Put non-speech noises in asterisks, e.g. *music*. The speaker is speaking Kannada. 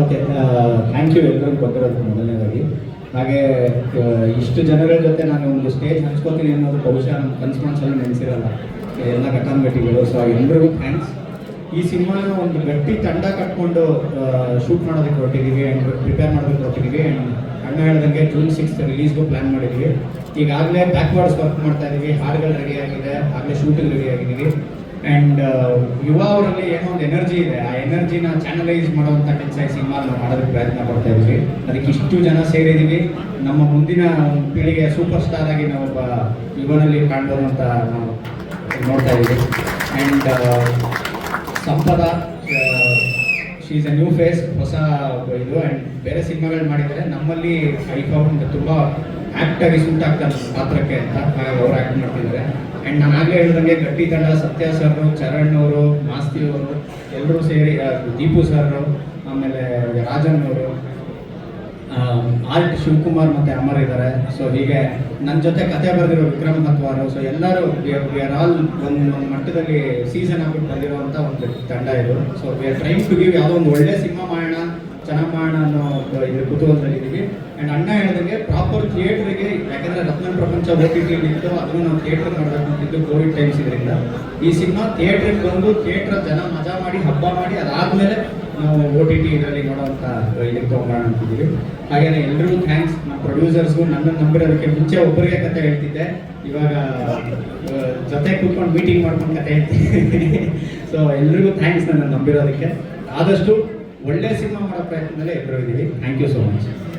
ಓಕೆ ಥ್ಯಾಂಕ್ ಯು ಎಲ್ಲರಿಗೂ ಗೊತ್ತಿರೋದು ಮೊದಲನೇದಾಗಿ. ಹಾಗೆ ಇಷ್ಟು ಜನಗಳ ಜೊತೆ ನಾನು ಒಂದು ಸ್ಟೇಜ್ ಹಂಚ್ಕೋತೀನಿ ಅನ್ನೋದು ಬಹುಶಃ ನಮ್ಮ ಕನ್ಸು ಮನಸ್ಸಲ್ಲಿ ನೆನೆಸಿರಲ್ಲ. ಎಲ್ಲ ಘಟಾನುಘಟಿಗಳು ಸೊ ಎಲ್ಲರಿಗೂ ಥ್ಯಾಂಕ್ಸ್ ಈ ಸಿನಿಮಾನ ಒಂದು ಗಟ್ಟಿ ತಂಡ ಕಟ್ಕೊಂಡು ಶೂಟ್ ಮಾಡೋದಕ್ಕೆ ಹೊರಟಿದ್ದೀವಿ ಆ್ಯಂಡ್ ಪ್ರಿಪೇರ್ ಮಾಡೋದಕ್ಕೆ ಹೊರಟಿದ್ದೀವಿ ಆ್ಯಂಡ್ ಅಣ್ಣ ಹೇಳ್ದಂಗೆ ಜೂನ್ ಸಿಕ್ಸ್ತ್ ರಿಲೀಸ್ಗೂ ಪ್ಲ್ಯಾನ್ ಮಾಡಿದ್ದೀವಿ ಈಗಾಗಲೇ ಬ್ಯಾಕ್ವರ್ಡ್ಸ್ ವರ್ಕ್ ಮಾಡ್ತಾ ಇದ್ದೀವಿ ಹಾಡುಗಳು ರೆಡಿ ಆಗಿದೆ. ಆಗಲೇ ಶೂಟಿಂಗ್ ರೆಡಿ ಆಗಿದ್ದೀವಿ. ಆ್ಯಂಡ್ ಯುವ ಅವರಲ್ಲಿ ಏನೋ ಒಂದು ಎನರ್ಜಿ ಇದೆ. ಆ ಎನರ್ಜಿನ ಚಾನಲೈಸ್ ಮಾಡುವಂಥ ಕೆಲಸ ಈ ನಾವು ಮಾಡೋದಕ್ಕೆ ಪ್ರಯತ್ನ ಪಡ್ತಾ ಇದ್ವಿ. ಅದಕ್ಕೆ ಇಷ್ಟು ಜನ ಸೇರಿದ್ದೀವಿ ನಮ್ಮ ಮುಂದಿನ ಪೀಳಿಗೆ ಸೂಪರ್ ಸ್ಟಾರ್ ಆಗಿ ನಾವೊಬ್ಬ ಯುವನಲ್ಲಿ ಕಾಣ್ಬೋದು ಅಂತ ನಾವು ನೋಡ್ತಾ ಇದ್ದೀವಿ. And Sampada she's a new face ಹೊಸ ಇದು. ಆ್ಯಂಡ್ ಬೇರೆ ಸಿನಿಮಾಗಳು ಮಾಡಿದರೆ ನಮ್ಮಲ್ಲಿ ಐ ಫೌಂಡ್ ತುಂಬ ಆ್ಯಕ್ಟಾಗಿ ಸೂಟ್ ಆಗ್ತಾರೆ ಪಾತ್ರಕ್ಕೆ ಅಂತ ಅವ್ರು ಆ್ಯಕ್ಟ್ ಮಾಡ್ತಿದ್ದಾರೆ. ಆ್ಯಂಡ್ ನಾನು ಆಗಲೇ ಹೇಳಿದಂಗೆ ಗಟ್ಟಿ ತಂಡ, ಸತ್ಯ ಸರ್ ಚರಣ್ ಅವರು, ಮಾಸ್ತಿ ಅವರು ಎಲ್ಲರೂ ಸೇರಿ ದೀಪು ಸರ್ ಆಮೇಲೆ ರಾಜನ್ ಅವರು ಆರ್ಟ್ ಶಿವಕುಮಾರ್ ಮತ್ತು ಅಮರ್ ಇದ್ದಾರೆ. ಸೊ ಹೀಗೆ ನನ್ನ ಜೊತೆ ಕತೆ ಬರೆದಿರೋ ವಿಕ್ರಮ್ ಹತ್ವಾರು ಸೊ ಎಲ್ಲರೂ ವಿ ಆರ್ ಆಲ್ ಒಂದು ಒಂದು ಮಟ್ಟದಲ್ಲಿ ಸೀಸನ್ ಆಗಿಬಿಟ್ಟು ಬಂದಿರೋವಂಥ ಒಂದು ತಂಡ ಇದು. So we are trying to give ಯಾವುದೋ ಒಂದು ಒಳ್ಳೆ ಸಿನಿಮಾ ಮಾಡೋಣ ಚೆನ್ನಾಗಿ ಮಾಡೋಣ ಅನ್ನೋ ಇದ್ರ ಕುತೂಹಲದಲ್ಲಿದ್ದೀವಿ ಆ್ಯಂಡ್ ಅಣ್ಣ ಹೇಳಿದಂಗೆ ಪ್ರಾಪರ್ ಥಿಯೇಟ್ರಿಗೆ ಯಾಕಂದರೆ ರತ್ನ ಪ್ರಪಂಚ ಓ ಟಿ ಟಿಲಿತ್ತು ಅದನ್ನು ನಾವು ಥಿಯೇಟ್ರ್ ಮಾಡಬೇಕು ಅಂತಿದ್ದು ಕೋವಿಡ್ ಟೈಮ್ಸ್ ಇದರಿಂದ. ಈ ಸಿನಿಮಾ ಥಿಯೇಟ್ರಿಗೆ ಬಂದು ಥಿಯೇಟ್ರ್ ಜನ ಮಜಾ ಮಾಡಿ, ಹಬ್ಬ ಮಾಡಿ, ಅದಾದಮೇಲೆ ನಾವು ಓ ಟಿ ಟಿ ಇದರಲ್ಲಿ ನೋಡೋವಂಥ ಇದಕ್ಕೆ ತೊಗೊಂಡೋಣ ಅಂತಿದ್ದೀವಿ. ಹಾಗೆಯೇ ಎಲ್ರಿಗೂ ಥ್ಯಾಂಕ್ಸ್ ನಮ್ಮ ಪ್ರೊಡ್ಯೂಸರ್ಸ್ಗೂ ನನ್ನನ್ನು ನಂಬಿರೋದಕ್ಕೆ ಮುಂಚೆ ಒಬ್ಬರಿಗೆ ಕತೆ ಹೇಳ್ತಿದ್ದೆ. ಇವಾಗ ಜೊತೆ ಕೂತ್ಕೊಂಡು ಮೀಟಿಂಗ್ ಮಾಡ್ಕೊಂಡು ಕತೆ ಹೇಳ್ತೀನಿ ಸೊ *laughs* ಎಲ್ರಿಗೂ ಥ್ಯಾಂಕ್ಸ್ ನನ್ನನ್ನು ನಂಬಿರೋದಕ್ಕೆ. ಆದಷ್ಟು ಒಳ್ಳೆ ಸಿನಿಮಾ ಮಾಡೋ ಪ್ರಯತ್ನದಲ್ಲೇ ಇಬ್ಬರು ಇದ್ದೀವಿ ಥ್ಯಾಂಕ್ ಯು ಸೋ ಮಚ್